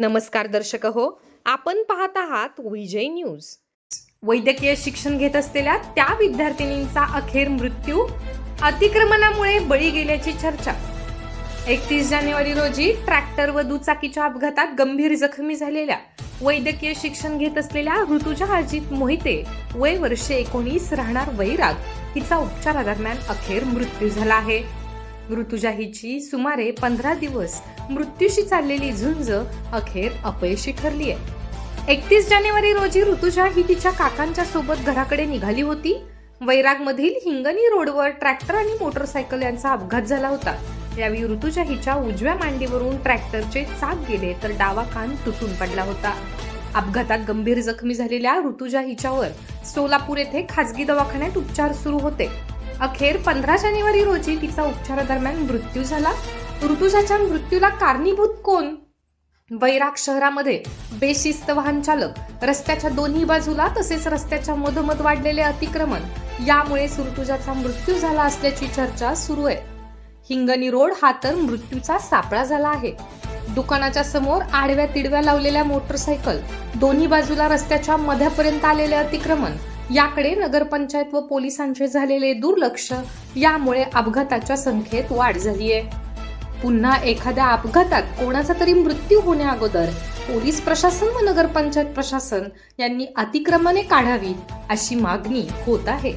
नमस्कार दर्शक हो आपण पाहत आहात विजय न्यूज. वैद्यकीय शिक्षण घेत असलेल्या त्या विद्यार्थिनींचा अखेर मृत्यू अतिक्रमणामुळे बळी गेल्याची चर्चा. एकतीस जानेवारी रोजी ट्रॅक्टर व दुचाकीच्या अपघातात गंभीर जखमी झालेल्या वैद्यकीय शिक्षण घेत असलेल्या ऋतुजा अजित मोहिते वय वर्षे एकोणीस राहणार वैराग. हिचा उपचारादरम्यान अखेर मृत्यू झाला आहे. ऋतुजा हिची सुमारे पंधरा दिवस मृत्यूशी चाललेली झुंज अखेर अपयशी ठरली आहे. एकतीस जानेवारी रोजी ऋतुजा ही तिच्या काकांच्या सोबत घराकडे निघाली होती. वैराग मधील हिंगणी रोडवर ट्रॅक्टर आणि मोटरसायकल यांचा अपघात झाला होता. यावेळी ऋतुजा हिच्या उजव्या मांडीवरून ट्रॅक्टरचे चाक गेले तर डावा कान तुटून पडला होता. अपघातात गंभीर जखमी झालेल्या ऋतुजा हिच्यावर सोलापूर येथे खासगी दवाखान्यात उपचार सुरू होते. अखेर पंधरा जानेवारी रोजी तिचा उपचारादरम्यान मृत्यू झाला. ऋतुजाच्या मृत्यूला कारणीभूत कोण? वैराग शहरामध्ये बेशिस्त वाहन चालक रस्त्याच्या दोन्ही बाजूला तसेच रस्त्याच्या मधोमध वाढलेले अतिक्रमण यामुळे ऋतुजाचा मृत्यू झाला असल्याची चर्चा सुरू आहे. हिंगणी रोड हा तर मृत्यूचा सापळा झाला आहे. दुकानाच्या समोर आडव्या तिडव्या लावलेल्या मोटरसायकल दोन्ही बाजूला रस्त्याच्या मध्यापर्यंत आलेले अतिक्रमण याकडे नगरपंचायत व पोलिसांचे झालेले दुर्लक्ष यामुळे अपघाताच्या संख्येत वाढ झाली आहे पुन्हा एखाद्या अपघातात कोणाचा तरी मृत्यू होण्या अगोदर पोलीस प्रशासन व नगरपंचायत प्रशासन यांनी अतिक्रमणे काढावी अशी मागणी होत आहे.